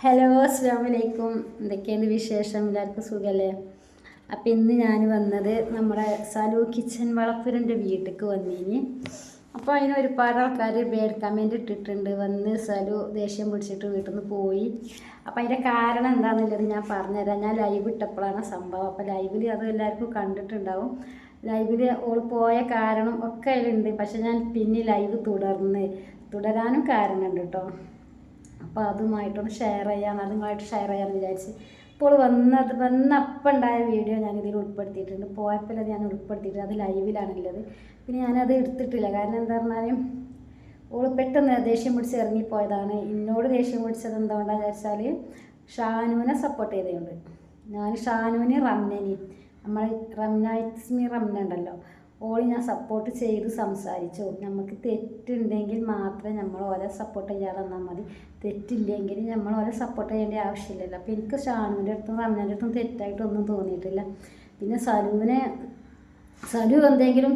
Hello അസ്സാം വലൈക്കും എന്തൊക്കെയുണ്ട് വിശേഷം? എല്ലാവർക്കും സുഖമല്ലേ അപ്പം ഇന്ന് ഞാൻ വന്നത് നമ്മുടെ സലു കിച്ചൻ വളപ്പുരന്റെ വീട്ടിലേക്ക് വന്നിനി. അപ്പോൾ അതിന് ഒരുപാട് ആൾക്കാർ ബേഡ് കമന്റ് ഇട്ടിട്ടുണ്ട്. വന്ന് സലു ദേഷ്യം പിടിച്ചിട്ട് വീട്ടിൽ നിന്ന് പോയി. അപ്പോൾ അതിന്റെ കാരണം എന്താണെന്നുള്ളത് ഞാൻ പറഞ്ഞുതരാം. ഞാൻ ലൈവ് ഇട്ടപ്പോഴാണ് സംഭവം. അപ്പോൾ ലൈവിൽ അത് എല്ലാവർക്കും കണ്ടിട്ടുണ്ടാവും. ലൈവിൽ ഓൾ പോയ കാരണം ഒക്കെ അതിലുണ്ട്. പക്ഷെ ഞാൻ പിന്നെ ലൈവ് തുടർന്ന്. തുടരാനും കാരണമുണ്ട് കേട്ടോ അപ്പോൾ അതുമായിട്ടൊന്ന് ഷെയർ ചെയ്യാൻ അതുമായിട്ട് ഷെയർ ചെയ്യാമെന്ന് വിചാരിച്ച്. ഇപ്പോൾ വന്നത് വന്നപ്പോൾ ഉണ്ടായ വീഡിയോ ഞാൻ ഇതിൽ ഉൾപ്പെടുത്തിയിട്ടുണ്ട് പോയപ്പോൾ ഞാൻ ഉൾപ്പെടുത്തിയിട്ടുണ്ട്. അത് ലൈവിലാണുള്ളത് പിന്നെ ഞാനത് എടുത്തിട്ടില്ല. കാരണം എന്താ പറഞ്ഞാൽ ഓൾ പെട്ടെന്ന് ദേഷ്യം പിടിച്ച് ഇറങ്ങിപ്പോയതാണ്. എന്നോട് ദേഷ്യം പിടിച്ചത് എന്തുകൊണ്ടാണെന്ന് വെച്ചാൽ ഷാനുവിനെ സപ്പോർട്ട് ചെയ്തതുകൊണ്ട് ഞാൻ ഷാനുവിന് റംനനി നമ്മൾ റംനാസ്മി റംന ഉണ്ടല്ലോ ഓൾ ഞാൻ സപ്പോർട്ട് ചെയ്ത് സംസാരിച്ചു. നമുക്ക് തെറ്റുണ്ടെങ്കിൽ മാത്രമേ നമ്മൾ ഓരോ സപ്പോർട്ട് ചെയ്യാതെ തന്നാൽ മതി. തെറ്റില്ലെങ്കിൽ നമ്മൾ ഓരോ സപ്പോർട്ട് ചെയ്യേണ്ട ആവശ്യമില്ലല്ലോ. അപ്പോൾ എനിക്ക് ഷാനുവിന്റെ അടുത്തും റംനാന്റെ അടുത്തും തെറ്റായിട്ടൊന്നും തോന്നിയിട്ടില്ല. പിന്നെ സലുവിനെ സലു എന്തെങ്കിലും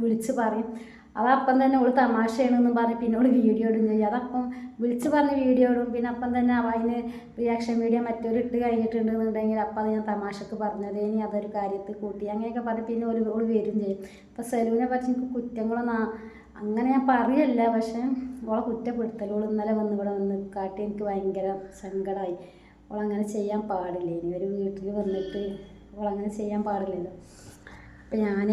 വിളിച്ച് പറയും. അതപ്പം തന്നെ ഓൾ തമാശയാണെന്നും പറഞ്ഞ് പിന്നെ ഓൾ വീഡിയോ ഇടും ചെയ്യും. അതപ്പം വിളിച്ച് പറഞ്ഞ് വീഡിയോ ഇടും. പിന്നെ അപ്പം തന്നെ അവ അതിന് റിയാക്ഷൻ വീഡിയോ മറ്റൊരു ഇട്ട് കഴിഞ്ഞിട്ടുണ്ടെന്നുണ്ടെങ്കിൽ അപ്പം അത് ഞാൻ തമാശക്ക് പറഞ്ഞത് ഇനി അതൊരു കാര്യത്തിൽ കൂട്ടി. അങ്ങനെയൊക്കെ പറഞ്ഞ് പിന്നെ ഓൾ ഓൾ വരും ചെയ്യും. അപ്പം സെലൂനെ പറ്റി എനിക്ക് കുറ്റങ്ങളൊന്നും അങ്ങനെ ഞാൻ പറയല്ല. പക്ഷേ ഓളെ കുറ്റപ്പെടുത്തൽ ഓൾ ഇന്നലെ വന്ന് ഇവിടെ വന്ന് കാട്ടി എനിക്ക് ഭയങ്കര സങ്കടമായി ഓളങ്ങനെ ചെയ്യാൻ പാടില്ല. ഇനി ഒരു വീട്ടിൽ വന്നിട്ട് ഓളങ്ങനെ ചെയ്യാൻ പാടില്ലല്ലോ. അപ്പം ഞാൻ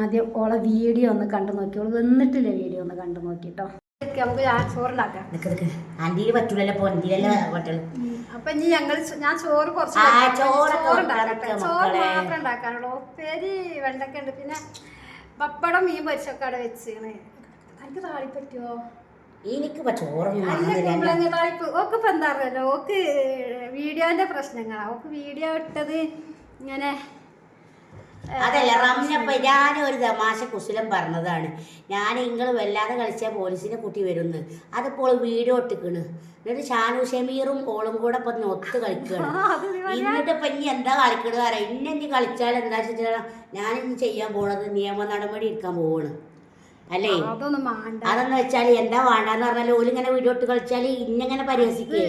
ആദ്യം ഓളെ വീഡിയോ ഒന്ന് കണ്ടു നോക്കി. ഓൾ വന്നിട്ടില്ല വീഡിയോ ഒന്ന് കണ്ടു നോക്കിട്ടോ നമുക്ക് ചോറുണ്ടാക്കാം ആന്റിയിൽ പറ്റൂലല്ലോ അപ്പൊ ഇനി ഞങ്ങൾ ഞാൻ ചോറ് കുറച്ച് ചോറുണ്ടാക്കട്ടെ. ചോറ് മക്കളെ. മാത്രമേ ഉണ്ടാക്കാനുള്ളൂ. ഉപ്പേരി വെണ്ടക്ക ഉണ്ട്. പിന്നെ പപ്പടം മീൻ പൊരിച്ചൊക്കെ അവിടെ വെച്ചാണ് എനിക്ക് താളി പറ്റുമോ എനിക്ക് ചോറൊന്നും താളിപ്പ്? ഓക്ക് ഇപ്പൊ എന്താ അറിയാലോ? ഓക്ക് വീഡിയോന്റെ പ്രശ്നങ്ങളാ. ഓക്ക് വീഡിയോ ഇട്ടത് ഇങ്ങനെ അതല്ല റമ്നപ്പ ഞാൻ ഒരു തമാശ കുശലം പറഞ്ഞതാണ്. ഞാൻ നിങ്ങൾ വല്ലാതെ കളിച്ച പോലീസിനെ കുട്ടി വരുന്നു. അതിപ്പോൾ വീഡിയോ ഇട്ടിക്കണ് എന്നിട്ട് ഷാനു ഷമീറും ഓളും കൂടെ ഇപ്പൊ ഒത്ത് കളിക്കുകയാണ് അത് എന്നിട്ട് ഇപ്പൊ ഇനി എന്താ കളിക്കണത് അറിയാം? ഇന്നെ ഇനി കളിച്ചാൽ എന്താ വെച്ചാൽ ഞാനിന്ന് ചെയ്യാൻ പോണത് നിയമ നടപടി എടുക്കാൻ പോവാണ്. അല്ലേ? അതൊന്നും വെച്ചാൽ എന്താ വേണ്ടെന്ന് പറഞ്ഞാൽ ഓലിങ്ങനെ വീഡിയോ ഇട്ട് കളിച്ചാൽ ഇന്നെങ്ങനെ പരിഹസിക്കേ.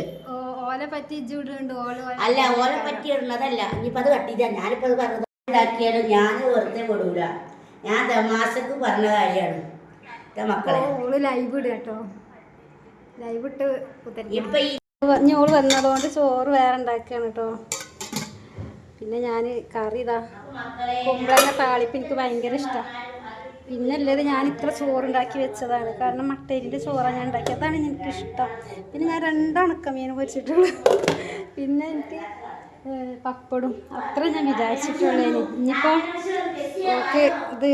അല്ല ഓലെ പറ്റി ഇടുന്നതല്ല. ഇനിയിപ്പോ അത് കട്ടിയില്ല. ഞാനിപ്പോ അത് പറഞ്ഞത് ഉണ്ടാക്കിയാലും ഞാൻ വെറുതെ വിടൂല ഞാൻ തമാശക്ക് പറഞ്ഞ കാര്യമാണ്. എന്റെ മക്കളെ. ഓൾ ലൈവ് ഇടുക കേട്ടോ. ലൈവ് ഇട്ട് ഇപ്പൊ ഈ ഇനി വന്നതുകൊണ്ട് ചോറ് വേറെ ഉണ്ടാക്കുകയാണ് കേട്ടോ. പിന്നെ ഞാൻ കറി ഇതാ. കുമ്പളങ്ങ താളിപ്പ് എനിക്ക് ഭയങ്കര ഇഷ്ടമാണ് പിന്നെ ഉള്ളത് ഞാൻ ഇത്ര ചോറുണ്ടാക്കി വെച്ചതാണ്. കാരണം മട്ടേരിന്റെ ചോറാണ് ഞാൻ ഉണ്ടാക്കിയതാണ് അതാണ് എനിക്ക് ഇഷ്ടം. പിന്നെ ഞാൻ രണ്ടണക്കം മീൻ പൊരിച്ചിട്ടുള്ളൂ പിന്നെ എനിക്ക് പപ്പടും അത്ര ഞാൻ വിചാരിച്ചിട്ടുള്ളൂ ഇനിയിപ്പോൾ ഓക്കെ ഇത്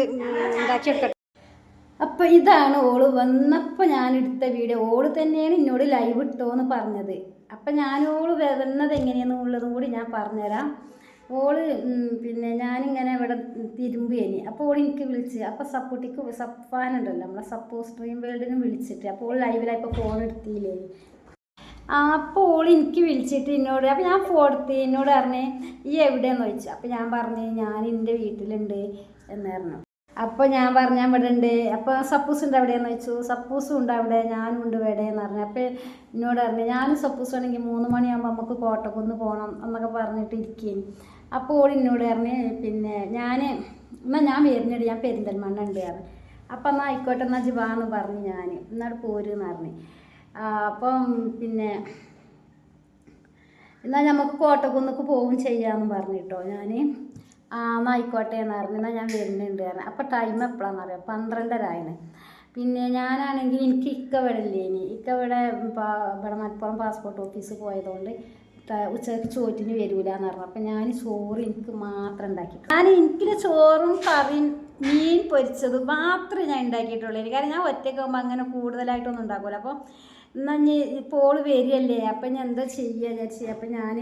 ഉണ്ടാക്കിയെടുക്കട്ടെ അപ്പോൾ ഇതാണ് ഓൾ വന്നപ്പോൾ ഞാൻ എടുത്ത വീഡിയോ. ഓൾ തന്നെയാണ് എന്നോട് ലൈവ് ഇട്ടോന്ന് പറഞ്ഞത്. അപ്പം ഞാൻ ഓൾ വന്നത് എങ്ങനെയാണെന്നുള്ളതും കൂടി ഞാൻ പറഞ്ഞുതരാം. ഓൾ പിന്നെ ഞാനിങ്ങനെ ഇവിടെ തിരുമ്പേനി അപ്പോൾ ഓൾ എനിക്ക് വിളിച്ച് അപ്പോൾ സപ്പോർട്ടിക്ക് സപ്പാനുണ്ടല്ലോ നമ്മളെ സപ്പോ സ്ട്രീം വേൾഡിനും വിളിച്ചിട്ട്. അപ്പോൾ ഓൾ ലൈവിലായപ്പോൾ ഫോൺ എടുത്തില്ലേ അപ്പോൾ എനിക്ക് വിളിച്ചിട്ട് എന്നോട് അപ്പോൾ ഞാൻ ഫോർത്ത് എന്നോട് പറഞ്ഞേ ഈ എവിടെയെന്ന് ചോദിച്ചു. അപ്പോൾ ഞാൻ പറഞ്ഞു ഞാൻ എന്റെ വീട്ടിലുണ്ട് എന്ന് പറഞ്ഞു. അപ്പോൾ ഞാൻ പറഞ്ഞു ഞാൻ ഇവിടെ ഉണ്ട് അപ്പോൾ സപ്പൂസ് ഉണ്ട് എവിടെയെന്ന് ചോദിച്ചു. സപ്പൂസും ഉണ്ട് അവിടെ ഞാനും ഉണ്ട് ഇവിടെ എന്ന് പറഞ്ഞു. അപ്പോൾ എന്നോട് പറഞ്ഞു ഞാനും സപ്പൂസ് ആണെങ്കിൽ മൂന്ന് മണിയാകുമ്പോൾ നമുക്ക് കോട്ടക്കുന്ന് പോകണം എന്നൊക്കെ പറഞ്ഞിട്ട് ഇരിക്കുകയും അപ്പോൾ ഓൾ എന്നോട് പറഞ്ഞ് പിന്നെ ഞാൻ എന്നാൽ ഞാൻ വരുന്നുണ്ട് ഞാൻ പെരിന്തൽമണ്ണ ഉണ്ട് പറഞ്ഞു. അപ്പം എന്നാൽ ആയിക്കോട്ടെ എന്നാൽ ജിവാന്ന് പറഞ്ഞു ഞാൻ എന്നാൽ പോരുന്ന് പറഞ്ഞു. അപ്പം പിന്നെ എന്നാൽ നമുക്ക് കോട്ടക്കുന്നൊക്കെ പോവും ചെയ്യാമെന്ന് പറഞ്ഞിട്ടോ ഞാൻ ആ എന്നാൽ ആയിക്കോട്ടെ എന്ന് പറഞ്ഞു. എന്നാൽ ഞാൻ വരുന്നുണ്ട് പറഞ്ഞു. അപ്പോൾ ടൈം എപ്പോഴാണെന്ന് അറിയാം? പന്ത്രണ്ടര ആയിന് പിന്നെ ഞാനാണെങ്കിൽ എനിക്ക് ഇക്കവിടെ ഇല്ലേ ഇനി ഇക്കവിടെ ഇവിടെ മലപ്പുറം പാസ്പോർട്ട് ഓഫീസിൽ പോയതുകൊണ്ട് ഉച്ചയ്ക്ക് ചോറ്റിന് വരൂല എന്ന് പറഞ്ഞു. അപ്പം ഞാൻ ചോറ് എനിക്ക് മാത്രം ഉണ്ടാക്കി ഞാൻ എനിക്ക് ചോറും കറിയും മീൻ പൊരിച്ചത് മാത്രമേ ഞാൻ ഉണ്ടാക്കിയിട്ടുള്ളൂ. കാരണം ഞാൻ ഒറ്റയ്ക്ക് ആകുമ്പോൾ അങ്ങനെ കൂടുതലായിട്ടൊന്നും ഉണ്ടാക്കില്ല അപ്പോൾ എന്നാൽ ഇനി ഇപ്പോൾ ഓൾ വരികയല്ലേ? അപ്പം ഞാൻ എന്താ ചെയ്യുക വിചാരിച്ചു. അപ്പം ഞാൻ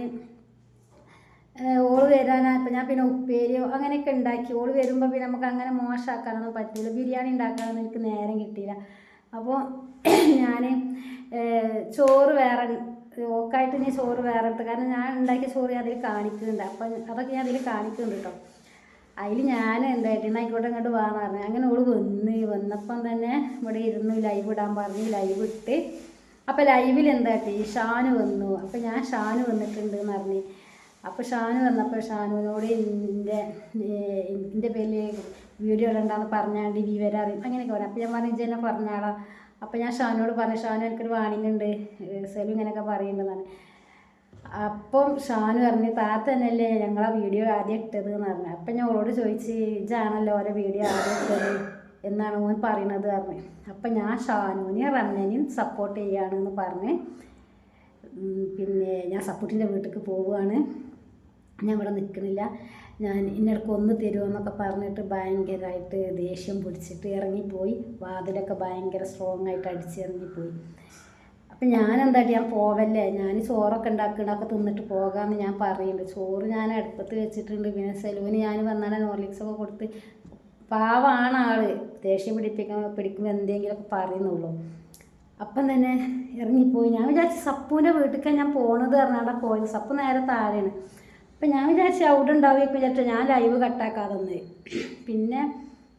ഓൾ വരാനാ അപ്പം ഞാൻ പിന്നെ ഉപ്പേരിയോ അങ്ങനെയൊക്കെ ഉണ്ടാക്കി. ഓൾ വരുമ്പോൾ പിന്നെ നമുക്ക് അങ്ങനെ മോശമാക്കാനൊന്നും പറ്റില്ല ബിരിയാണി ഉണ്ടാക്കാനൊന്നും എനിക്ക് നേരം കിട്ടിയില്ല. അപ്പോൾ ഞാൻ ചോറ് വേറെ ഓക്കായിട്ട് ഞാൻ ചോറ് വേറെ എടുത്ത്. കാരണം ഞാൻ ഉണ്ടാക്കിയ ചോറ് ഞാൻ അതിൽ കാണിക്കുന്നുണ്ട്. അപ്പം അതൊക്കെ ഞാൻ അതിൽ കാണിക്കുന്നുണ്ട് കേട്ടോ അതിൽ ഞാൻ എന്തായിട്ട് ആയിക്കോട്ടെ ഇങ്ങോട്ട് വാന്ന് പറഞ്ഞു. അങ്ങനെ ഓൾ വന്ന്. വന്നപ്പം തന്നെ ഇവിടെ ഇരുന്ന്. ലൈവ് ഇടാൻ പറഞ്ഞ്. ലൈവ് ഇട്ട് അപ്പോൾ ലൈവിൽ എന്താ ഈ ഷാനു വന്നു. അപ്പോൾ ഞാൻ ഷാനു വന്നിട്ടുണ്ട് എന്ന് പറഞ്ഞു. അപ്പോൾ ഷാനു വന്നപ്പോൾ ഷാനുവിനോട് എന്റെ എന്റെ പേരിൽ വീഡിയോ ഇടണ്ടെന്ന് പറഞ്ഞാണ്ട് വിവരം അറിയും. അങ്ങനെയൊക്കെ പറഞ്ഞു. അപ്പോൾ ഞാൻ പറഞ്ഞു ഇജ്ജ് എന്നെ പറഞ്ഞാളാ. അപ്പോൾ ഞാൻ ഷാനോട് പറഞ്ഞു ഷാനു എനിക്കൊരു വാണിംഗ് ഉണ്ട്. സെലു ഇങ്ങനെയൊക്കെ പറയുന്നുണ്ടെന്നാണ് അപ്പം ഷാനു പറഞ്ഞു താത്ത തന്നെയല്ലേ ഞങ്ങളാ വീഡിയോ ആദ്യം ഇട്ടത് എന്ന് പറഞ്ഞു. അപ്പം ഞാൻ ഓളോട് ചോദിച്ച് ഇജാണല്ലോ ഓരോ വീഡിയോ ആദ്യം ഇട്ടത്? എന്നാണ് ഓൻ പറയണത് പറഞ്ഞു. അപ്പം ഞാൻ ഷാനുവിനെ റമ്മനെയും സപ്പോർട്ട് ചെയ്യുകയാണെന്ന് പറഞ്ഞ്. പിന്നെ ഞാൻ സപ്പോർട്ടിന്റെ വീട്ടിലേക്ക് പോവുകയാണ്. ഞാൻ ഇവിടെ നിൽക്കണില്ല ഞാൻ ഇന്നിടക്ക് ഒന്ന് തരുമെന്നൊക്കെ പറഞ്ഞിട്ട് ഭയങ്കരമായിട്ട് ദേഷ്യം പിടിച്ചിട്ട് ഇറങ്ങിപ്പോയി. വാതിലൊക്കെ ഭയങ്കര സ്ട്രോങ് ആയിട്ട് അടിച്ച് അടിച്ചിറങ്ങിപ്പോയി അപ്പം ഞാൻ എന്താ ഞാൻ പോവല്ലേ? ഞാൻ ചോറൊക്കെ ഉണ്ടാക്കണൊക്കെ തിന്നിട്ട് പോകാമെന്ന് ഞാൻ പറയുന്നുണ്ട് ചോറ് ഞാൻ അടുപ്പത്ത് വെച്ചിട്ടുണ്ട്. പിന്നെ സെലൂന് ഞാൻ വന്നാണ് നോർലിക്സൊക്കെ കൊടുത്ത് പാവാണ് ആൾ. ദേഷ്യം പിടിപ്പിക്കാൻ പിടിക്കുമ്പോൾ എന്തെങ്കിലുമൊക്കെ പറയുന്നുള്ളൂ. അപ്പം തന്നെ ഇറങ്ങിപ്പോയി. ഞാൻ വിചാരിച്ചു സപ്പുവിന്റെ വീട്ടിലേക്ക് ഞാൻ പോണത് പറഞ്ഞാൽ പോയത്. സപ്പു നേരെ താഴെയാണ്. അപ്പം ഞാൻ വിചാരിച്ചു അവിടെ ഉണ്ടാവുകയൊക്കെ വിചാരിച്ചു. ഞാൻ ലൈവ് കട്ടാക്കാതെ പിന്നെ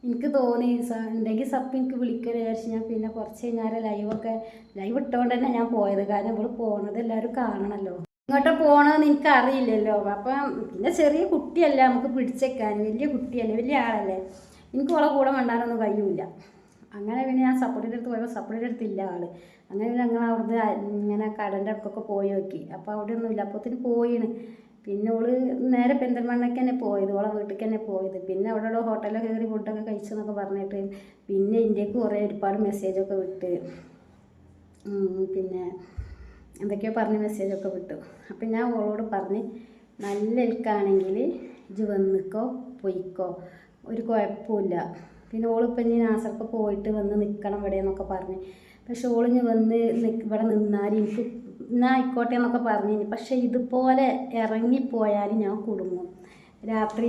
എനിക്ക് തോന്നി ഉണ്ടെങ്കിൽ സപ്പ് എനിക്ക് വിളിക്കാൻ വിചാരിച്ചു ഞാൻ പിന്നെ കുറച്ച് കഴിഞ്ഞാൽ ലൈവൊക്കെ ലൈവ് ഇട്ടുകൊണ്ട് തന്നെ ഞാൻ പോയത്. കാരണം ഇവിടെ പോണത് എല്ലാവരും കാണണമല്ലോ ഇങ്ങോട്ട് പോകണമെന്ന് എനിക്ക് അറിയില്ലല്ലോ അപ്പം പിന്നെ ചെറിയ കുട്ടിയല്ല നമുക്ക് പിടിച്ചേക്കാൻ വലിയ കുട്ടിയല്ലേ വലിയ ആളല്ലേ. എനിക്ക് ഓളെ കൂടെ മണ്ടാനൊന്നും കഴിയൂല. അങ്ങനെ പിന്നെ ഞാൻ സപ്പോർട്ടിന്റെ അടുത്ത് പോയപ്പോൾ സപ്പോർട്ടിന്റെ അടുത്തില്ല ആൾ അങ്ങനെ ഞങ്ങൾ അവിടുന്ന് ഇങ്ങനെ കടന്റെ അടുക്കൊക്കെ പോയി നോക്കി. അപ്പോൾ അവിടെ ഒന്നുമില്ല അപ്പത്തിന് പോയിന് പിന്നെ ഓൾ നേരെ പെന്തൽമണ്ണയ്ക്ക് തന്നെ പോയത്. ഓളെ വീട്ടിലേക്ക് തന്നെ പോയത്. പിന്നെ അവിടെ ഉള്ള ഹോട്ടലിൽ കയറി ഫുഡൊക്കെ കഴിച്ചെന്നൊക്കെ പറഞ്ഞിട്ട് പിന്നെ ഇന്ത്യയ്ക്ക് കുറേ ഒരുപാട് മെസ്സേജൊക്കെ വിട്ട്. പിന്നെ എന്തൊക്കെയോ പറഞ്ഞ് മെസ്സേജൊക്കെ വിട്ടു. അപ്പം ഞാൻ ഓളോട് പറഞ്ഞ് നല്ല എൽക്കാണെങ്കിൽ ഇജ് വന്നിക്കോ പൊയ്ക്കോ. ഒരു കുഴപ്പമില്ല. പിന്നെ ഓളിപ്പം ഇനി നാസർക്ക് പോയിട്ട് വന്ന് നിൽക്കണം ഇവിടെ എന്നൊക്കെ പറഞ്ഞ്. പക്ഷെ ഓളിഞ്ഞ് വന്ന് ഇവിടെ നിന്നാൽ എനിക്ക് എന്നാ ആയിക്കോട്ടെ എന്നൊക്കെ പറഞ്ഞു പക്ഷേ ഇതുപോലെ ഇറങ്ങിപ്പോയാൽ ഞാൻ കുടുങ്ങും. രാത്രി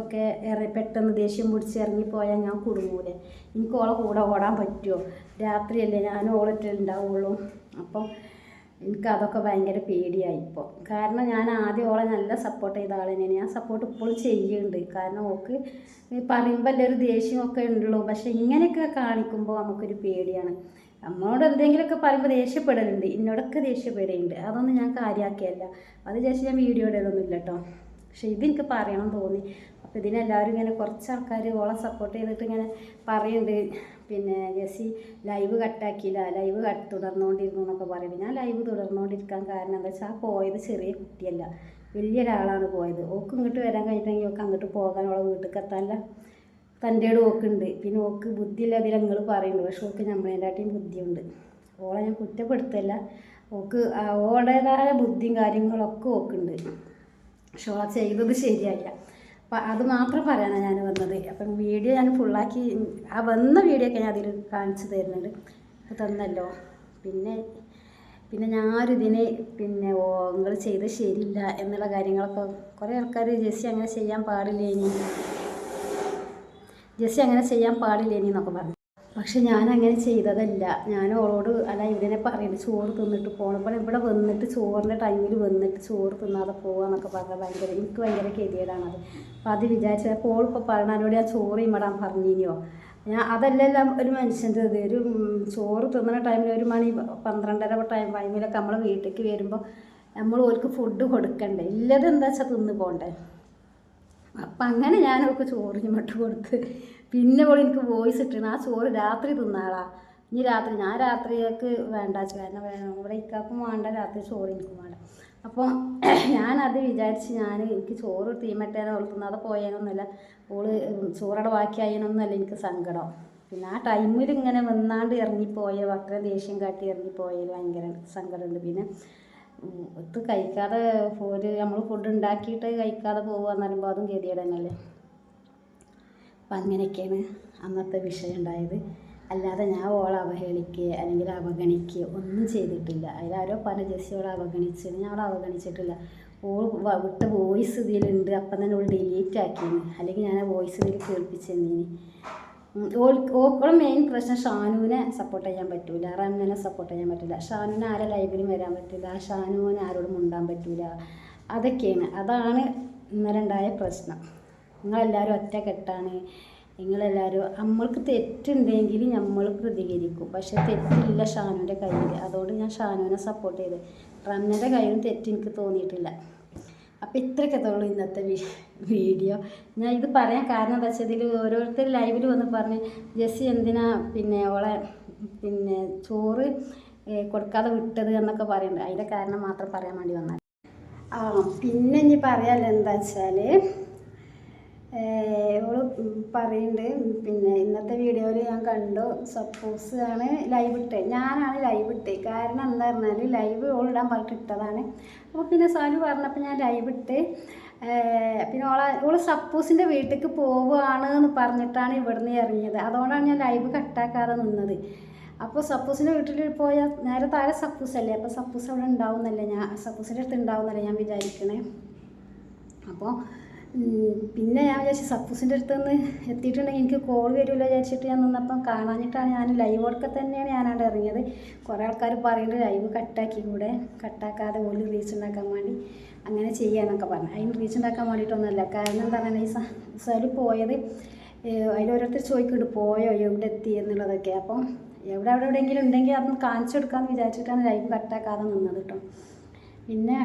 ഒക്കെ ഇറ പെട്ടെന്ന് ദേഷ്യം പിടിച്ച് ഇറങ്ങിപ്പോയാൽ ഞാൻ കുടുങ്ങൂലേ. എനിക്ക് ഓളെ കൂടെ ഓടാൻ പറ്റുമോ? രാത്രിയല്ലേ ഞാൻ ഓളിട്ടുണ്ടാവുള്ളൂ അപ്പം എനിക്ക് അതൊക്കെ ഭയങ്കര പേടിയായി ഇപ്പോൾ കാരണം ഞാൻ ആദ്യം ഓളെ നല്ല സപ്പോർട്ട് ചെയ്ത ആൾ തന്നെയാണ്. ഞാൻ സപ്പോർട്ട് ഇപ്പോഴും ചെയ്യുന്നുണ്ട് കാരണം ഓക്ക് പറയുമ്പോൾ പറയുമ്പോൾ ഒരു ദേഷ്യമൊക്കെ ഉണ്ടല്ലോ. പക്ഷെ ഇങ്ങനെയൊക്കെ കാണിക്കുമ്പോൾ നമുക്കൊരു പേടിയാണ്. നമ്മളോട് എന്തെങ്കിലുമൊക്കെ പറയുമ്പോൾ ദേഷ്യപ്പെടലുണ്ട്. എന്നോടൊക്കെ ദേഷ്യപ്പെടുന്നുണ്ട് അതൊന്നും ഞാൻ കാര്യമാക്കിയല്ല അത് ചേച്ചി ഞാൻ വീഡിയോ ഇടലൊന്നുമില്ല കേട്ടോ പക്ഷെ ഇതെനിക്ക് പറയണം തോന്നി. അപ്പോൾ ഇതിനെല്ലാവരും ഇങ്ങനെ കുറച്ച് ആൾക്കാർ ഓളെ സപ്പോർട്ട് ചെയ്തിട്ട് ഇങ്ങനെ പറയുന്നുണ്ട് പിന്നെ ജെസ്സി ലൈവ് കട്ടാക്കിയില്ല ലൈവ് കട്ട് തുടർന്നുകൊണ്ടിരുന്നു എന്നൊക്കെ പറയുന്നത് ഞാൻ ലൈവ് തുടർന്നുകൊണ്ടിരിക്കാൻ കാരണം എന്താ വെച്ചാൽ പോയത് ചെറിയ കുട്ടിയല്ല. വലിയൊരാളാണ് പോയത്. ഓക്ക് ഇങ്ങോട്ട് വരാൻ കഴിഞ്ഞിട്ടുണ്ടെങ്കിൽ ഓക്ക് അങ്ങോട്ട് പോകാൻ ഓളെ വീട്ടിൽ എത്താനല്ല തന്റെ ഓക്കുണ്ട്. പിന്നെ ഓക്ക് ബുദ്ധിയില്ലാതെ നിങ്ങൾ പറയുന്നുണ്ട് പക്ഷെ ഓക്ക് നമ്മളേന്റെയാട്ടിയും ബുദ്ധിയുണ്ട്. ഓളെ ഞാൻ കുറ്റപ്പെടുത്തല്ല. ഓക്ക് ഓളേതായ ബുദ്ധിയും കാര്യങ്ങളൊക്കെ ഓക്കുണ്ട്. പക്ഷെ ഓളെ ചെയ്തത് ശരിയായില്ല. അപ്പം അത് മാത്രം പറയാനാണ് ഞാൻ വന്നത്. അപ്പം വീഡിയോ ഞാൻ ഫുള്ളാക്കി ആ വന്ന വീഡിയോ ഒക്കെ ഞാൻ അതിൽ കാണിച്ചു തരുന്നുണ്ട്. അത് തന്നല്ലോ. പിന്നെ പിന്നെ ഞാനൊരിതിനെ പിന്നെ ഓ നിങ്ങൾ ചെയ്ത് ശരിയില്ല എന്നുള്ള കാര്യങ്ങളൊക്കെ കുറേ ആൾക്കാർ ജെസ്സി അങ്ങനെ ചെയ്യാൻ പാടില്ല ഇനി ജെസ്സി അങ്ങനെ ചെയ്യാൻ പാടില്ല ഇനി എന്നൊക്കെ പറഞ്ഞു. പക്ഷെ ഞാൻ അങ്ങനെ ചെയ്തതല്ല. ഞാൻ ഓളോട് അല്ല ഇതിനെ പറയുന്നത് ചോറ് തിന്നിട്ട് പോകണം ഇവിടെ ഇവിടെ വന്നിട്ട് ചോറിന്റെ ടൈമിൽ വന്നിട്ട് ചോറ് തിന്നാതെ പോകാന്നൊക്കെ പറഞ്ഞാൽ ഭയങ്കര എനിക്ക് ഭയങ്കര ഗതികേടാണത് അപ്പം അത് വിചാരിച്ചത് അപ്പോൾ ഓളിപ്പോൾ പറഞ്ഞതിനോട് ഞാൻ ചോറ് ഇമ്മടാൻ പറഞ്ഞിനിയോ ഞാൻ അതല്ലല്ല ഒരു മനുഷ്യന്റെ ഇത്. ഒരു ചോറ് തിന്നുന്ന ടൈമിൽ ഒരു മണി പന്ത്രണ്ടര ടൈം ടൈമിലൊക്കെ നമ്മൾ വീട്ടിലേക്ക് വരുമ്പോൾ നമ്മൾ ഓർക്ക് ഫുഡ് കൊടുക്കണ്ടേ? ഇല്ലത് എന്താ വെച്ചാൽ തിന്ന് പോകണ്ടേ അപ്പം അങ്ങനെ ഞാൻ അവർക്ക് ചോറിന് മട്ട് കൊടുത്ത് പിന്നെ പോലും എനിക്ക് വോയിസ് ഇട്ടിരുന്നു. ആ ചോറ് രാത്രി തിന്നാളാ. ഇനി രാത്രി ഞാൻ രാത്രിയൊക്കെ വേണ്ട കാരണം ഇവിടെ ഇക്കാക്കും വേണ്ട രാത്രി ചോറ് എനിക്ക് വേണ്ട. അപ്പോൾ ഞാനത് വിചാരിച്ച് ഞാൻ എനിക്ക് ചോറ് തീമറ്റേനെ അവൾ തിന്നാതെ പോയേനൊന്നുമില്ല. ഓൾ ചോറയുടെ ബാക്കിയായതിനൊന്നുമല്ല എനിക്ക് സങ്കടം. പിന്നെ ആ ടൈമിൽ ഇങ്ങനെ വന്നാണ്ട് ഇറങ്ങിപ്പോയ അത്ര ദേഷ്യം കാട്ടി ഇറങ്ങിപ്പോയ ഭയങ്കര സങ്കടമുണ്ട്. പിന്നെ ഒത്ത് കഴിക്കാതെ ഒരു നമ്മൾ ഫുഡ് ഉണ്ടാക്കിയിട്ട് കഴിക്കാതെ പോകുക എന്ന് പറയുമ്പോൾ അതും ഗതികേട് തന്നെയല്ലേ അപ്പം അങ്ങനെയൊക്കെയാണ് അന്നത്തെ വിഷയം ഉണ്ടായത് അല്ലാതെ ഞാൻ ഓളെ അവഹേളിക്കുക അല്ലെങ്കിൽ അവഗണിക്കുക ഒന്നും ചെയ്തിട്ടില്ല. അതിലാരോ പറഞ്ഞ ജസ്റ്റ് ഓളെ അവഗണിച്ചു. ഞാൻ അവളെ അവഗണിച്ചിട്ടില്ല. ഓൾ വിട്ട വോയിസ് ഇതിലുണ്ട്. അപ്പം തന്നെ ഓൾ ഡിലീറ്റ് ആക്കിയിരുന്നു അല്ലെങ്കിൽ ഞാൻ ആ വോയിസ് ഇതിൽ കേൾപ്പിച്ചെന്നീനി. ഓൾക്കുള്ള മെയിൻ പ്രശ്നം ഷാനുവിനെ സപ്പോർട്ട് ചെയ്യാൻ പറ്റില്ല റംനനെ സപ്പോർട്ട് ചെയ്യാൻ പറ്റില്ല ഷാനുവിനെ ആരെ ലൈവിലും വരാൻ പറ്റില്ല ആ ഷാനുവിനെ ആരോടും മുണ്ടാൻ പറ്റില്ല അതൊക്കെയാണ്. അതാണ് ഇന്നലെ ഉണ്ടായ പ്രശ്നം. നിങ്ങളെല്ലാവരും ഒറ്റക്കെട്ടാണ്. നിങ്ങളെല്ലാവരും നമ്മൾക്ക് തെറ്റുണ്ടെങ്കിൽ നമ്മൾ പ്രതികരിക്കും. പക്ഷെ തെറ്റില്ല ഷാനുവിന്റെ കയ്യിൽ. അതുകൊണ്ട് ഞാൻ ഷാനുവിനെ സപ്പോർട്ട് ചെയ്ത്. റമ്നന്റെ കയ്യിലും തെറ്റ് എനിക്ക് തോന്നിയിട്ടില്ല. അപ്പോൾ ഇത്രയൊക്കെ തോന്നുള്ളൂ ഇന്നത്തെ വീഡിയോ. ഞാൻ ഇത് പറയാൻ കാരണം എന്താ വെച്ചാൽ ഇതിൽ ഓരോരുത്തർ ലൈവിൽ വന്ന് പറഞ്ഞ് ജെസ്സി എന്തിനാ പിന്നെ ഓളെ പിന്നെ ചോറ് കൊടുക്കാതെ വിട്ടത് എന്നൊക്കെ പറയുന്നുണ്ട്. അതിന്റെ കാരണം മാത്രം പറയാൻ വേണ്ടി വന്നാൽ ആ പിന്നെ ഇനി പറയാമല്ലോ എന്താ വെച്ചാൽ ഓൾ പറയുന്നുണ്ട് പിന്നെ ഇന്നത്തെ വീഡിയോയിൽ ഞാൻ കണ്ടു. സപ്പോസ് ആണ് ലൈവ് ഇട്ടേ. ഞാനാണ് ലൈവ് ഇട്ടേ. കാരണം എന്താ പറഞ്ഞാൽ ലൈവ് ഓൾ ഇടാൻ പറഞ്ഞിട്ട് ഇട്ടതാണ്. അപ്പോൾ പിന്നെ സാലു പറഞ്ഞപ്പോൾ ഞാൻ ലൈവ് ഇട്ട് പിന്നെ ഓളെ ഓൾ സപ്പോസിന്റെ വീട്ടിലേക്ക് പോവുകയാണ് എന്ന് പറഞ്ഞിട്ടാണ് ഇവിടുന്ന് ഇറങ്ങിയത്. അതുകൊണ്ടാണ് ഞാൻ ലൈവ് കട്ടാക്കാതെ നിന്നത്. അപ്പോൾ സപ്പൂസിന്റെ വീട്ടിൽ പോയാൽ നേരെ താഴെ സപ്പൂസ് അല്ലേ? അപ്പോൾ സപ്പൂസ് അവിടെ ഉണ്ടാവുന്നല്ലേ ഞാൻ സപ്പൂസിന്റെ അടുത്ത് ഉണ്ടാവുന്നല്ലേ ഞാൻ വിചാരിക്കണേ. അപ്പോൾ പിന്നെ ഞാൻ വിചാരിച്ചു സപ്പൂസിന്റെ അടുത്ത് നിന്ന് എത്തിയിട്ടുണ്ടെങ്കിൽ എനിക്ക് കോൾ വരുമല്ലോ വിചാരിച്ചിട്ട് ഞാൻ നിന്നപ്പം കാണാഞ്ഞിട്ടാണ് ഞാൻ ലൈവ് ഒക്കെ തന്നെയാണ് ഞാനവിടെ ഇറങ്ങിയത്. കുറേ ആൾക്കാർ പറയുന്നുണ്ട് ലൈവ് കട്ടാക്കി കൂടെ കട്ടാക്കാതെ ഒരു റീച്ച് ഉണ്ടാക്കാൻ വേണ്ടി അങ്ങനെ ചെയ്യാന്നൊക്കെ പറഞ്ഞു. അതിന് റീച്ച് ഉണ്ടാക്കാൻ വേണ്ടിയിട്ടൊന്നുമല്ല. കാരണം എന്താ പറയുക ഈ സലു പോയത് അതിലോരോരുത്തർ ചോദിക്കുന്നുണ്ട് പോയോ? എവിടെ എത്തി? എന്നുള്ളതൊക്കെ. അപ്പം എവിടെ അവിടെ എവിടെയെങ്കിലും ഉണ്ടെങ്കിൽ അതൊന്ന് കാണിച്ചു കൊടുക്കാമെന്ന് വിചാരിച്ചിട്ടാണ് ലൈവ് കട്ടാക്കാതെ നിന്നത് കേട്ടോ പിന്നെ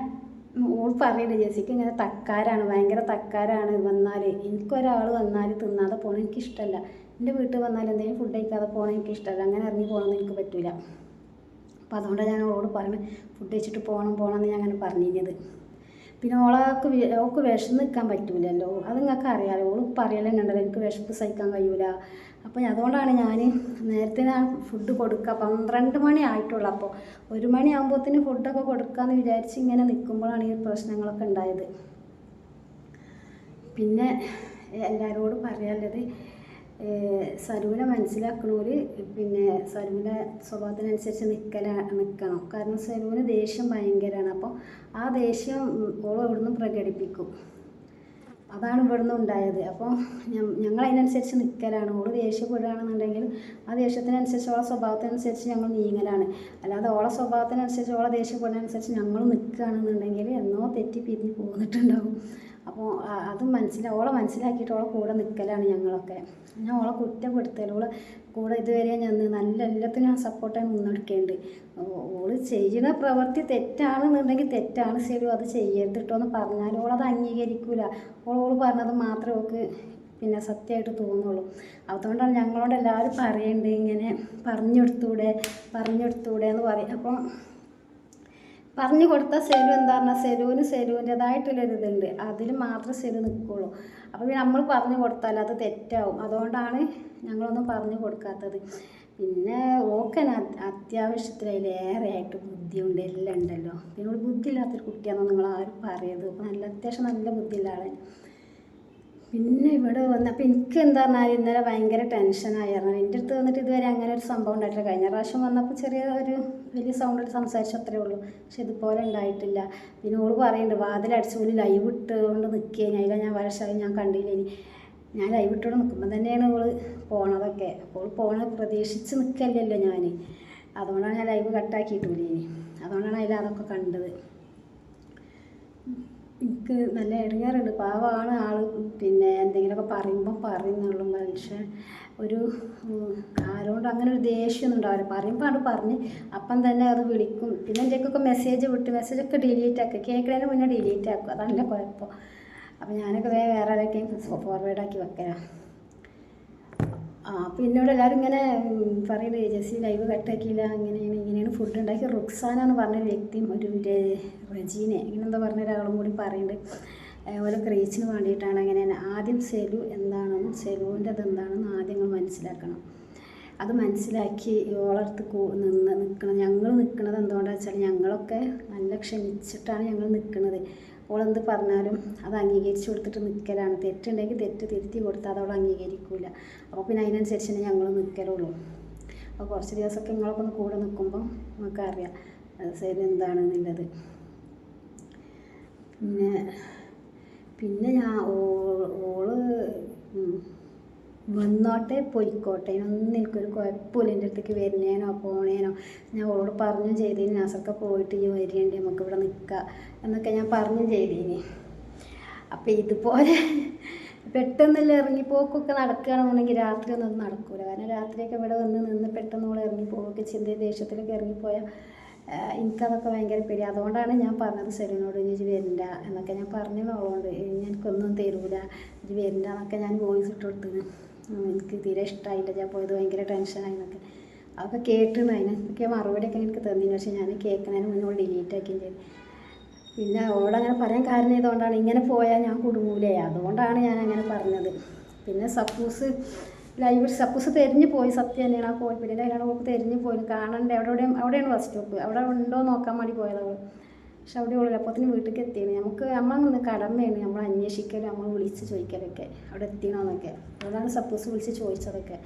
ഓൾ പറയുന്നുണ്ട് ജെസിക്ക് ഇങ്ങനെ തക്കാരാണ് ഭയങ്കര തക്കാരാണ് വന്നാൽ എനിക്കൊരാൾ വന്നാൽ തിന്നാതെ പോകണം എനിക്കിഷ്ടമല്ല എന്റെ വീട്ടിൽ വന്നാൽ എന്തെങ്കിലും ഫുഡ് കഴിക്കാതെ പോകണം എനിക്കിഷ്ടമല്ല അങ്ങനെ ഇറങ്ങി പോകണമെന്ന് എനിക്ക് പറ്റില്ല അപ്പം അതുകൊണ്ടാണ് ഞാൻ ഓളോട് പറയുന്നത് ഫുഡ് കഴിച്ചിട്ട് പോകണം പോകണം എന്ന് ഞാൻ അങ്ങനെ പറഞ്ഞിരുന്നത്. പിന്നെ ഓളക്ക് ഓൾക്ക് വിശന്ന് നിൽക്കാൻ പറ്റില്ലല്ലോ അത് നിങ്ങൾക്ക് അറിയാമല്ലോ ഓൾ പറയലെന്നെ ഉണ്ടല്ലോ എനിക്ക് വിശപ്പ് സഹിക്കാൻ കഴിയൂല. അപ്പം അതുകൊണ്ടാണ് ഞാൻ നേരത്തെ ഞാൻ ഫുഡ് കൊടുക്കുക പന്ത്രണ്ട് മണി ആയിട്ടുള്ളൂ. അപ്പോൾ ഒരു മണിയാകുമ്പോഴത്തേന് ഫുഡൊക്കെ കൊടുക്കാമെന്ന് വിചാരിച്ച് ഇങ്ങനെ നിൽക്കുമ്പോഴാണ് ഈ പ്രശ്നങ്ങളൊക്കെ ഉണ്ടായത്. പിന്നെ എല്ലാവരോടും പറയാനുള്ളത് സരുവിനെ മനസ്സിലാക്കണോര് പിന്നെ സരുവിന്റെ സ്വഭാവത്തിനനുസരിച്ച് നിൽക്കല നിൽക്കണം കാരണം സരുവിന് ദേഷ്യം ഭയങ്കരമാണ് അപ്പോൾ ആ ദേഷ്യം ഓൾ ഇവിടുന്ന് പ്രകടിപ്പിക്കും. അതാണ് ഇവിടുന്ന് ഉണ്ടായത്. അപ്പോൾ ഞങ്ങൾ അതിനനുസരിച്ച് നിൽക്കലാണ് ഓൾ ദേഷ്യപ്പെടുകയാണെന്നുണ്ടെങ്കിൽ ആ ദേഷ്യത്തിനനുസരിച്ച് ഓളെ സ്വഭാവത്തിനനുസരിച്ച് ഞങ്ങൾ നീങ്ങലാണ്. അല്ലാതെ ഓളെ സ്വഭാവത്തിനനുസരിച്ച് ഓളെ ദേഷ്യപ്പെടുന്നതനുസരിച്ച് ഞങ്ങൾ നിൽക്കുകയാണെന്നുണ്ടെങ്കിൽ എന്നോ തെറ്റി പിരിഞ്ഞ് പോന്നിട്ടുണ്ടാവും. അപ്പോൾ അതും മനസ്സിലാ ഓളെ മനസ്സിലാക്കിയിട്ട് ഓളെ കൂടെ നിൽക്കലാണ് ഞങ്ങളൊക്കെ. ഞാൻ ഓളെ കുറ്റപ്പെടുത്തല ഓളെ കൂടെ ഇതുവരെ ഞാൻ നല്ല എല്ലാത്തിനും സപ്പോർട്ടായി നിന്നെടുക്കേണ്ടത് ഓൾ ചെയ്യുന്ന പ്രവൃത്തി തെറ്റാണെന്നുണ്ടെങ്കിൽ തെറ്റാണ് ശരി അത് ചെയ്യരുത് കേട്ടോ എന്ന് പറഞ്ഞാൽ ഓളത് അംഗീകരിക്കൂല. ഓൾ ഓൾ പറഞ്ഞത് മാത്രമേ ഓൾക്ക് പിന്നെ സത്യമായിട്ട് തോന്നുള്ളൂ. അതുകൊണ്ടാണ് ഞങ്ങളോട് എല്ലാവരും പറയേണ്ടത് ഇങ്ങനെ പറഞ്ഞെടുത്തൂടെ പറഞ്ഞെടുത്തൂടെ എന്ന് പറയും. അപ്പം പറഞ്ഞു കൊടുത്ത സെലു എന്താ പറഞ്ഞാൽ സെലുവിന് സെലുവിന്റെതായിട്ടുള്ളൊരു ഇതുണ്ട്. അതിൽ മാത്രം സെലു നിൽക്കുള്ളൂ അപ്പോൾ നമ്മൾ പറഞ്ഞു കൊടുത്താൽ അത് തെറ്റാവും. അതുകൊണ്ടാണ് ഞങ്ങളൊന്നും പറഞ്ഞു കൊടുക്കാത്തത്. പിന്നെ ഓക്കൻ അത്യാവശ്യത്തിലേറെയായിട്ട് ബുദ്ധിയുണ്ട് എല്ലാം ഉണ്ടല്ലോ. പിന്നെ ബുദ്ധിയില്ലാത്തൊരു കുട്ടിയാണെന്ന് നിങ്ങൾ ആരും പറയരുത്. അപ്പോൾ നല്ല അത്യാവശ്യം നല്ല ബുദ്ധിയുള്ള ആളാണ് പിന്നെ ഇവിടെ വന്ന് അപ്പം എനിക്ക് എന്താ പറഞ്ഞാൽ ഇന്നലെ ഭയങ്കര ടെൻഷനായിരുന്നു എന്റെ അടുത്ത് വന്നിട്ട് ഇതുവരെ അങ്ങനെ ഒരു സംഭവം ഉണ്ടായിട്ടില്ല. കഴിഞ്ഞ പ്രാവശ്യം വന്നപ്പോൾ ചെറിയ ഒരു വലിയ സൗണ്ടിൽ സംസാരിച്ചു അത്രേ ഉള്ളൂ. പക്ഷെ ഇതുപോലെ ഉണ്ടായിട്ടില്ല. പിന്നെ ഓൾ പറയുന്നുണ്ട് വാതിലടിച്ച് ഓൽ ലൈവ് ഇട്ടുകൊണ്ട് നിൽക്കുകയും അതിലാണ് ഞാൻ വരശായി ഞാൻ കണ്ടില്ല ഇനി. ഞാൻ ലൈവ് ഇട്ടുകൊണ്ട് നിൽക്കുമ്പോൾ തന്നെയാണ് ഓൾ പോണതൊക്കെ. അപ്പോൾ പോണ പ്രതീക്ഷിച്ച് നിൽക്കല്ലല്ലോ ഞാൻ അതുകൊണ്ടാണ് ഞാൻ ലൈവ് കട്ടാക്കിയിട്ടില്ല ഇനി. അതുകൊണ്ടാണ് അതിൽ അതൊക്കെ കണ്ടത്. എനിക്ക് നല്ല ഇടങ്ങാറുണ്ട്. പാവമാണ് ആൾ പിന്നെ എന്തെങ്കിലുമൊക്കെ പറയുമ്പോൾ പറയുന്നുള്ളൂ. മനുഷ്യൻ ഒരു ആരോട് അങ്ങനെ ഒരു ദേഷ്യമൊന്നും ഉണ്ടാവില്ല. പറയുമ്പോൾ അത് പറഞ്ഞ് അപ്പം തന്നെ അത് വിളിക്കും. പിന്നെ എന്തൊക്കെ മെസ്സേജ് വിട്ട് മെസ്സേജൊക്കെ ഡിലീറ്റ് ആക്കുക കേൾക്കുന്നതിന് മുന്നേ ഡിലീറ്റ് ആക്കുക അതല്ല കുഴപ്പം. അപ്പം ഞാനൊക്കെ വേറെ ആരൊക്കെ ഫോർവേഡ് ആക്കി വെക്കലാണ് ആ അപ്പോൾ എന്നോട് എല്ലാവരും ഇങ്ങനെ പറയുന്നത് ജെസ്സി ലൈവ് കട്ടാക്കിയില്ല അങ്ങനെയാണ് ഇങ്ങനെയാണ് ഫുഡ് ഉണ്ടാക്കി റുക്സാനാന്ന് പറഞ്ഞൊരു വ്യക്തിയും ഒരു റജീനെ ഇങ്ങനെ എന്താ പറഞ്ഞ ഒരാളും കൂടി പറയുന്നുണ്ട് ഏഹ് ഓരോ ക്രീച്ചിന് വേണ്ടിയിട്ടാണ് അങ്ങനെ ആദ്യം സെലു എന്താണെന്നും സെലുവിന്റെ എന്താണെന്നും ആദ്യം നിങ്ങൾ മനസ്സിലാക്കണം. അത് മനസ്സിലാക്കി ഓളടുത്ത് നിന്ന് നിൽക്കണം ഞങ്ങൾ നിൽക്കുന്നത് എന്തുകൊണ്ടാണെന്ന് വെച്ചാൽ ഞങ്ങളൊക്കെ നല്ല ക്ഷമിച്ചിട്ടാണ് ഞങ്ങൾ നിൽക്കുന്നത് ഓളെന്ത് പറഞ്ഞാലും അത് അംഗീകരിച്ച് കൊടുത്തിട്ട് നിൽക്കലാണ് തെറ്റുണ്ടെങ്കിൽ തെറ്റ് തിരുത്തി കൊടുത്താൽ അത് അവൾ അംഗീകരിക്കൂല. അപ്പോൾ പിന്നെ അതിനനുസരിച്ച് തന്നെ ഞങ്ങൾ നിൽക്കലുള്ളൂ അപ്പോൾ കുറച്ച് ദിവസമൊക്കെ നിങ്ങളൊക്കെ ഒന്ന് കൂടെ നിൽക്കുമ്പോൾ നമുക്കറിയാം ശരി എന്താണെന്നുള്ളത് പിന്നെ പിന്നെ ഞാൻ ഓൾ വന്നോട്ടെ പൊയ്ക്കോട്ടെ. ഒന്നും എനിക്കൊരു കുഴപ്പമില്ല. എന്റെ അടുത്തേക്ക് വരുന്നേനോ പോണേനോ. ഞാൻ ഓളോട് പറഞ്ഞു ചെയ്തേന്. നാസൊക്കെ പോയിട്ട് ഈ വരികയുണ്ട് നമുക്ക് ഇവിടെ നിൽക്കാം എന്നൊക്കെ ഞാൻ പറഞ്ഞു ചെയ്തേന്. അപ്പം ഇതുപോലെ പെട്ടെന്നല്ലേ ഇറങ്ങിപ്പോക്കൊക്കെ നടക്കുകയാണെന്നുണ്ടെങ്കിൽ രാത്രി ഒന്നും നടക്കൂല. കാരണം രാത്രിയൊക്കെ ഇവിടെ വന്ന് നിന്ന് പെട്ടെന്ന് നമ്മൾ ഇറങ്ങിപ്പോകൊക്കെ ചിന്ത ദേഷ്യത്തിലൊക്കെ ഇറങ്ങിപ്പോയാൽ എനിക്കതൊക്കെ ഭയങ്കര പേടി. അതുകൊണ്ടാണ് ഞാൻ പറഞ്ഞത് സെലിനോട് ഇനി വരണ്ട എന്നൊക്കെ ഞാൻ പറഞ്ഞതുകൊണ്ട് എനിക്കൊന്നും തരൂല. ഇനി വരണ്ട എന്നൊക്കെ ഞാൻ വോയിസ് ഇട്ട് കൊടുത്തിന് ഉം, എനിക്ക് തീരെ ഇഷ്ടമായില്ല ഞാൻ പോയത് ഭയങ്കര ടെൻഷനായി എന്നൊക്കെ അതൊക്കെ കേട്ടിരുന്നു അതിനൊക്കെ മറുപടിയൊക്കെ എനിക്ക് തന്നിന് പക്ഷേ ഞാൻ കേൾക്കുന്നതിന് മുന്നേ ഓൾ ഡിലീറ്റ് ആക്കി ചെയ്തു. പിന്നെ ഓളങ്ങനെ പറയാൻ കാരണം ഇതുകൊണ്ടാണ് ഇങ്ങനെ പോയാൽ ഞാൻ കുടുങ്ങൂലേ? അതുകൊണ്ടാണ് ഞാൻ അങ്ങനെ പറഞ്ഞത്. പിന്നെ സപ്പൂസ് ലൈവ് സപ്പൂസ് തെരിഞ്ഞു പോയി. സത്യം തന്നെയാണ്. ആ പിന്നെ അതിനോട് അവൾക്ക് തെരിഞ്ഞു പോയി. കാണണ്ടേ? അവിടെ എവിടെയും അവിടെയാണ് ബസ് സ്റ്റോപ്പ് അവിടെ ഉണ്ടോ നോക്കാൻ വേണ്ടി പോയത് അവൾ പക്ഷെ അവിടെ ഉള്ളിൽ തന്നെ വീട്ടിലേക്ക് എത്തിയാണ് നമുക്ക് നമ്മളൊന്ന് കടമയാണ് നമ്മൾ അന്വേഷിക്കലും നമ്മൾ വിളിച്ച് ചോദിക്കലൊക്കെ അവിടെ എത്തിയണമെന്നൊക്കെ അതാണ് സപ്പോസ് വിളിച്ച് ചോദിച്ചതൊക്കെ.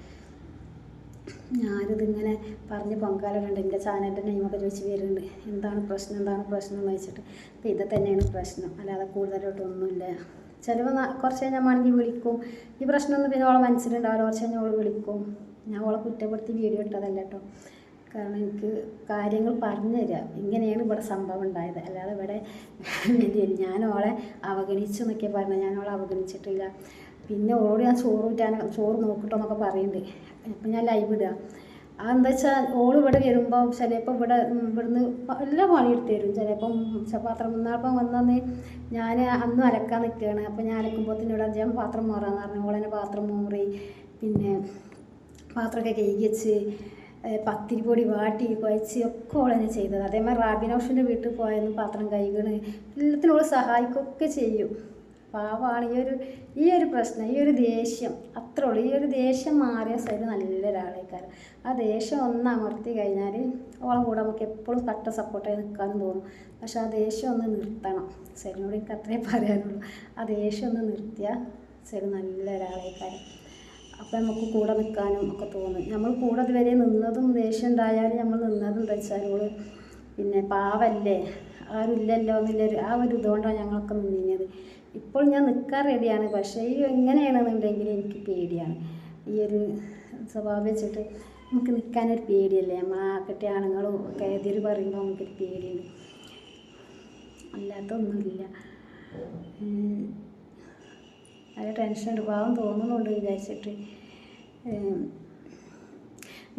ഞാനിതിങ്ങനെ പറഞ്ഞ് പൊങ്കാലുണ്ട് എന്റെ ചാനലിന്റെ നെയിമൊക്കെ ചോദിച്ച് വരുന്നുണ്ട്. എന്താണ് പ്രശ്നം? എന്താണ് പ്രശ്നം? എന്ന് വെച്ചിട്ട് അപ്പോൾ ഇത് തന്നെയാണ് പ്രശ്നം. അല്ലാതെ കൂടുതലായിട്ടൊന്നുമില്ല. ചിലപ്പോൾ കുറച്ച് കഴിഞ്ഞാൽ മണങ്ങി വിളിക്കും. ഈ പ്രശ്നമൊന്നും പിന്നെ ഓളെ മനസ്സിലുണ്ടാവില്ല. കുറച്ച് കഴിഞ്ഞാൽ ഓൾ വിളിക്കും. ഞാൻ ഓളെ കുറ്റപ്പെടുത്തി വീഡിയോ ഇട്ടതല്ല കേട്ടോ കാരണം എനിക്ക് കാര്യങ്ങൾ പറഞ്ഞു തരാം. ഇങ്ങനെയാണ് ഇവിടെ സംഭവം ഉണ്ടായത്. അല്ലാതെ ഇവിടെ ഞാൻ ഓളെ അവഗണിച്ചു എന്നൊക്കെ പറഞ്ഞത് ഞാൻ ഓളെ അവഗണിച്ചിട്ടില്ല. പിന്നെ ഓളോട് ഞാൻ ചോറ് വിറ്റാൻ ചോറ് നോക്കട്ടോ എന്നൊക്കെ പറയുന്നുണ്ട് അപ്പം ഞാൻ ലൈവ് ഇടുക അതെന്താ വെച്ചാൽ ഓൾ ഇവിടെ വരുമ്പോൾ ചിലപ്പോൾ ഇവിടെ ഇവിടുന്ന് എല്ലാം പണിയെടുത്ത് തരും. ചിലപ്പം പാത്രം മുന്നാൾപ്പം വന്നന്ന് ഞാൻ അന്ന് അലക്കാൻ നിൽക്കുകയാണ് അപ്പം ഞാൻ അലക്കുമ്പോഴത്തേനും ഇവിടെ ഞാൻ പാത്രം മോറാന്ന് പറഞ്ഞു. ഓളെന്നെ പാത്രം മോറി പിന്നെ പാത്രമൊക്കെ കഴുകി വെച്ച് ഏഹ് പത്തിരി പൊടി വാട്ടി കുഴച്ച് ഒക്കെ ഓളെന്നെ ചെയ്തത്. അതേമാതിരി റാബിനോഷന്റെ വീട്ടിൽ പോയെന്ന് പാത്രം കഴുകണ് എല്ലാത്തിനും ഓൾ സഹായിക്കുകയൊക്കെ ചെയ്യും. പാവമാണ് ഈ ഒരു ഈ ഒരു പ്രശ്നം ഈ ഒരു ദേഷ്യം. അത്രേ ഉള്ളൂ. ഈ ഒരു ദേഷ്യം മാറിയ സൈഡ് നല്ലൊരാളേക്കാരം ആ ദേഷ്യം ഒന്ന് അമർത്തി കഴിഞ്ഞാൽ ഓളെ കൂടെ നമുക്ക് എപ്പോഴും കട്ട സപ്പോർട്ടായി നിൽക്കാൻ തോന്നും. പക്ഷെ ആ ദേഷ്യം ഒന്ന് നിർത്തണം. സൈഡിനോട് എനിക്ക് അത്രേ പറയാനുള്ളൂ. ആ ദേഷ്യം ഒന്ന് നിർത്തിയാൽ സൈഡ് നല്ലൊരാളേക്കാരം അപ്പം നമുക്ക് കൂടെ നിൽക്കാനും ഒക്കെ തോന്നും. നമ്മൾ കൂടെ ഇതുവരെ നിന്നതും ദേഷ്യം ഉണ്ടായാലും നമ്മൾ നിന്നതും എന്താ പിന്നെ പാവല്ലേ? ആരുമില്ലല്ലോ എന്നുള്ളൊരു ആ ഒരു ഇതുകൊണ്ടാണ് ഞങ്ങളൊക്കെ നിന്നിരുന്നത്. ഇപ്പോൾ ഞാൻ നിൽക്കാൻ റെഡിയാണ് പക്ഷേ ഈ എങ്ങനെയാണെന്നുണ്ടെങ്കിൽ എനിക്ക് പേടിയാണ്. ഈ ഒരു സ്വഭാവം വെച്ചിട്ട് നമുക്ക് നിൽക്കാനൊരു പേടിയല്ലേ? നമ്മൾ ആ കെട്ടിയ ആണുങ്ങളും ഒക്കെ എതിര് പറയുമ്പോൾ നമുക്കൊരു പേടിയുണ്ട്. അല്ലാത്തൊന്നുമില്ല. നല്ല ടെൻഷനുണ്ട് പാവം തോന്നുന്നുണ്ട് വിചാരിച്ചിട്ട്.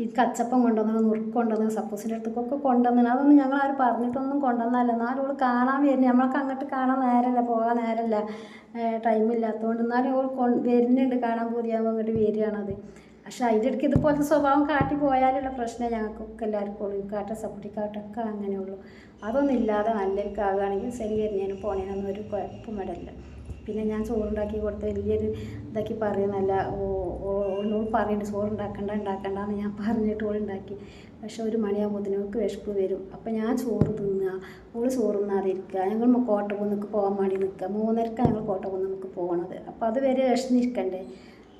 ഈ കച്ചപ്പം കൊണ്ടുവന്നു നുറുക്ക് കൊണ്ടുവന്നു സപ്പോസിന്റെ അടുത്തേക്കൊക്കെ കൊണ്ടുവന്നു അതൊന്നും ഞങ്ങൾ ആരും പറഞ്ഞിട്ടൊന്നും കൊണ്ടുവന്നല്ല എന്നാലും അവൾ കാണാൻ വരുന്നു നമ്മൾക്ക് അങ്ങോട്ട് കാണാൻ നേരമല്ല പോകാൻ നേരമല്ല ടൈമില്ലാത്തതുകൊണ്ട് എന്നാലും അവൾ വരുന്നുണ്ട് കാണാൻ പൂതിയാകുമ്പോൾ അങ്ങോട്ട് വരികയാണത് പക്ഷെ അതിന്റെ ഇടയ്ക്ക് ഇതുപോലത്തെ സ്വഭാവം കാട്ടി പോയാലുള്ള പ്രശ്നം ഞങ്ങൾക്കൊക്കെ എല്ലാവർക്കും ഉള്ളൂ. കാട്ടെ സപ്പോർട്ടിക്കാട്ടൊക്കെ അങ്ങനെയുള്ളൂ. അതൊന്നും ഇല്ലാതെ നല്ലൊരു ആകുകയാണെങ്കിൽ ശരി വരുന്നതിനും പോണേനൊന്നും ഒരു കുഴപ്പം പിന്നെ ഞാൻ ചോറുണ്ടാക്കി കൊടുത്ത വലിയൊരു ഇതാക്കി പറയുന്നല്ല ഓളോട് പറയുന്നുണ്ട് ചോറ് ഉണ്ടാക്കണ്ട എന്ന് ഞാൻ പറഞ്ഞിട്ട് ഓൾ ഉണ്ടാക്കി. പക്ഷെ ഒരു മണിയാകുമ്പോഴത്തേനും അവൾക്ക് വിശപ്പ് വരും. അപ്പം ഞാൻ ചോറ് തിന്നുക ഓൾ ചോറ് തിന്നാതിരിക്കുക. ഞങ്ങൾ കോട്ടക്കുന്നിക്ക് പോകാൻ വേണ്ടി നിൽക്കുക. മൂന്നരക്കാണ് ഞങ്ങൾ കോട്ടക്കുന്നിക്ക് പോകണത് അപ്പോൾ അത് വരെ വിശന്നിരിക്കണ്ടേ.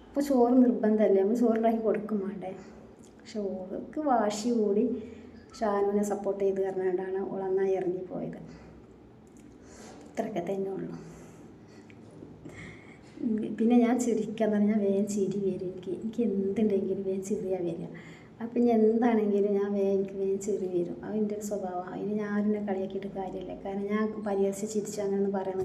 അപ്പോൾ ചോറ് നിർബന്ധമല്ലേ? നമ്മൾ ചോറുണ്ടാക്കി കൊടുക്കും വേണ്ടേ? പക്ഷെ ഓൾക്ക് വാശി കൂടി ഷാനുവിനെ സപ്പോർട്ട് ചെയ്ത് പറഞ്ഞുകൊണ്ടാണ് ഓൾ അന്നായി ഇറങ്ങിപ്പോയത്. ഇത്രയൊക്കെ തന്നെ ഉള്ളൂ. പിന്നെ ഞാൻ ചിരിക്കാൻ പറഞ്ഞാൽ വേഗം ചിരി വരും. എനിക്ക് എനിക്ക് എന്തുണ്ടെങ്കിലും വേഗം ചിരിയാ വരിക. അപ്പം ഇനി എന്താണെങ്കിലും ഞാൻ വേഗം എനിക്ക് വേഗം ചിരി വരും. അത് എന്റെ ഒരു സ്വഭാവമാണ് ഇനി ഞാൻ ആരും കളിയാക്കിയിട്ട് കാര്യമില്ല. കാരണം ഞാൻ പരിഹസിച്ച് ചിരിച്ചു അങ്ങനെയൊന്നും പറയാൻ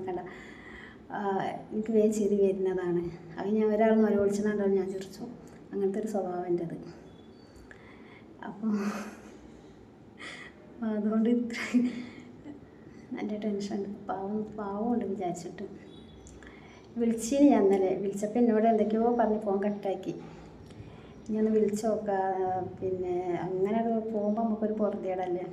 എനിക്ക് വേഗം ചിരി വരുന്നതാണ്. അത് ഞാൻ ഒരാൾ നൊലോളിച്ചെന്നുണ്ടാവും ഞാൻ ചിരിച്ചു. അങ്ങനത്തെ ഒരു സ്വഭാവം എന്റെത്. അപ്പോൾ അതുകൊണ്ട് ഇത്ര നല്ല ടെൻഷൻ. ഉണ്ട് പാവം പാവമുണ്ട് വിചാരിച്ചിട്ട്. വിളിച്ചിന് ഞാൻ ഇന്നലെ. വിളിച്ചപ്പോൾ എന്നോട് എന്തൊക്കെയോ പറഞ്ഞ് ഫോൺ കട്ടാക്കി. ഇനി ഒന്ന് വിളിച്ചു നോക്കാം. പിന്നെ അങ്ങനെ പോകുമ്പോൾ നമുക്കൊരു പുറത്തേടല്ലേ